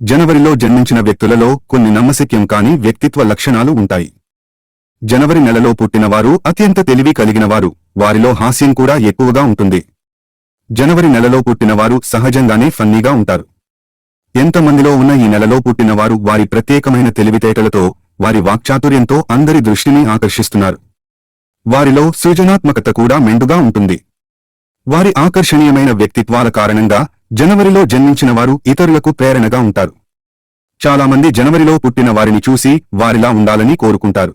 జనవరిలో జన్మించిన వ్యక్తులలో కొన్ని నమ్మశక్యం కాని వ్యక్తిత్వ లక్షణాలు ఉంటాయి. జనవరి నెలలో పుట్టినవారు అత్యంత తెలివి కలిగినవారు వారిలో హాస్యం కూడా ఎక్కువగా ఉంటుంది. జనవరి నెలలో పుట్టినవారు సహజంగానే ఫన్నీగా ఉంటారు. ఎంతమందిలో ఉన్న ఈ నెలలో పుట్టినవారు వారి ప్రత్యేకమైన తెలివితేటలతో వారి వాక్చాతుర్యంతో అందరి దృష్టిని ఆకర్షిస్తున్నారు. వారిలో సృజనాత్మకత కూడా మెండుగా ఉంటుంది. వారి ఆకర్షణీయమైన వ్యక్తిత్వాల కారణంగా జనవరిలో జన్మించిన వారు ఇతరులకు ప్రేరణగా ఉంటారు. చాలామంది జనవరిలో పుట్టిన వారిని చూసి వారిలా ఉండాలని కోరుకుంటారు.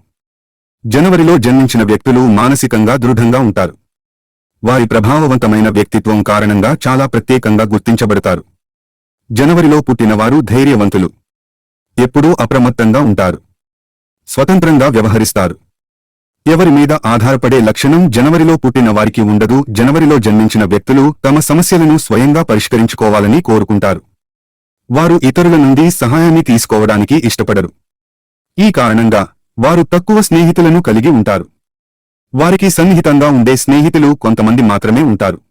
జనవరిలో జన్మించిన వ్యక్తులు మానసికంగా దృఢంగా ఉంటారు. వారి ప్రభావవంతమైన వ్యక్తిత్వం కారణంగా చాలా ప్రత్యేకంగా గుర్తించబడతారు. జనవరిలో పుట్టినవారు ధైర్యవంతులు. ఎప్పుడూ అప్రమత్తంగా ఉంటారు. స్వతంత్రంగా వ్యవహరిస్తారు. ఎవరి మీద ఆధారపడే లక్షణం జనవరిలో పుట్టిన వారికి ఉండదు జనవరిలో జన్మించిన వ్యక్తులు తమ సమస్యలను స్వయంగా పరిష్కరించుకోవాలని కోరుకుంటారు. వారు ఇతరుల నుండి సహాయాన్ని తీసుకోవడానికి ఇష్టపడరు. ఈ కారణంగా వారు తక్కువ స్నేహితులను కలిగి ఉంటారు. వారికి సన్నిహితంగా ఉండే స్నేహితులు కొంతమంది మాత్రమే ఉంటారు.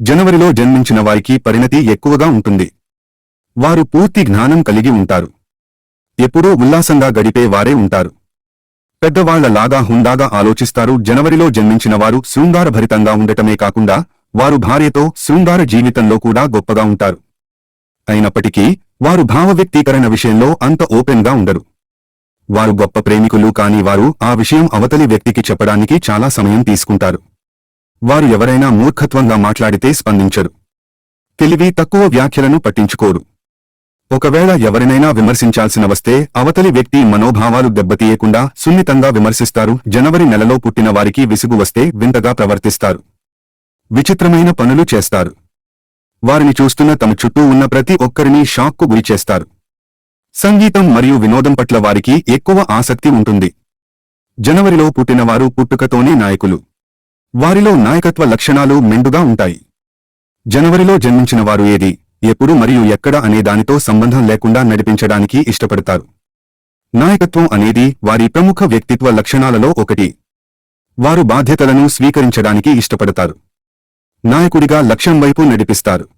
జనవరిలో జన్మించిన వారికి పరిణతి ఎక్కువగా ఉంటుంది. వారు పూర్తి జ్ఞానం కలిగి ఉంటారు. ఎప్పుడూ ఉల్లాసంగా గడిపే వారే ఉంటారు. పెద్దవాళ్ళలాగా హుందాగా ఆలోచిస్తారు. జనవరిలో జన్మించిన వారు శృంగారభరితంగా ఉండటమే కాకుండా వారు భార్యతో శృంగార జీవితంలో కూడా గొప్పగా ఉంటారు. అయినప్పటికీ వారు భావ వ్యక్తీకరణ విషయంలో అంత ఓపెన్గా ఉండరు. వారు గొప్ప ప్రేమికులు కాని వారు ఆ విషయం అవతలి వ్యక్తికి చెప్పడానికి చాలా సమయం తీసుకుంటారు. వారు ఎవరైనా మూర్ఖత్వంగా మాట్లాడితే స్పందించరు. తెలివి తక్కువ వ్యాఖ్యలను పట్టించుకోరు. ఒకవేళ ఎవరినైనా విమర్శించాల్సిన వస్తే అవతలి వ్యక్తి మనోభావాలు దెబ్బతీయకుండా సున్నితంగా విమర్శిస్తారు. జనవరి నెలలో పుట్టిన వారికి విసుగు వస్తే వింతగా ప్రవర్తిస్తారు. విచిత్రమైన పనులు చేస్తారు. వారిని చూస్తున్న తమ చుట్టూ ఉన్న ప్రతి ఒక్కరిని షాక్కు గురిచేస్తారు సంగీతం మరియు వినోదం పట్ల వారికి ఎక్కువ ఆసక్తి ఉంటుంది. జనవరిలో పుట్టినవారు పుట్టుకతోనే నాయకులు. వారిలో నాయకత్వ లక్షణాలు మెండుగా ఉంటాయి. జనవరిలో జన్మించిన వారు ఏది? ఎప్పుడు మరియు ఎక్కడ అనే దానితో సంబంధం లేకుండా నడిపించడానికి ఇష్టపడతారు. నాయకత్వం అనేది వారి ప్రముఖ వ్యక్తిత్వ లక్షణాలలో ఒకటి. వారు బాధ్యతలను స్వీకరించడానికి ఇష్టపడతారు. నాయకుడిగా లక్ష్యం వైపు నడిపిస్తారు.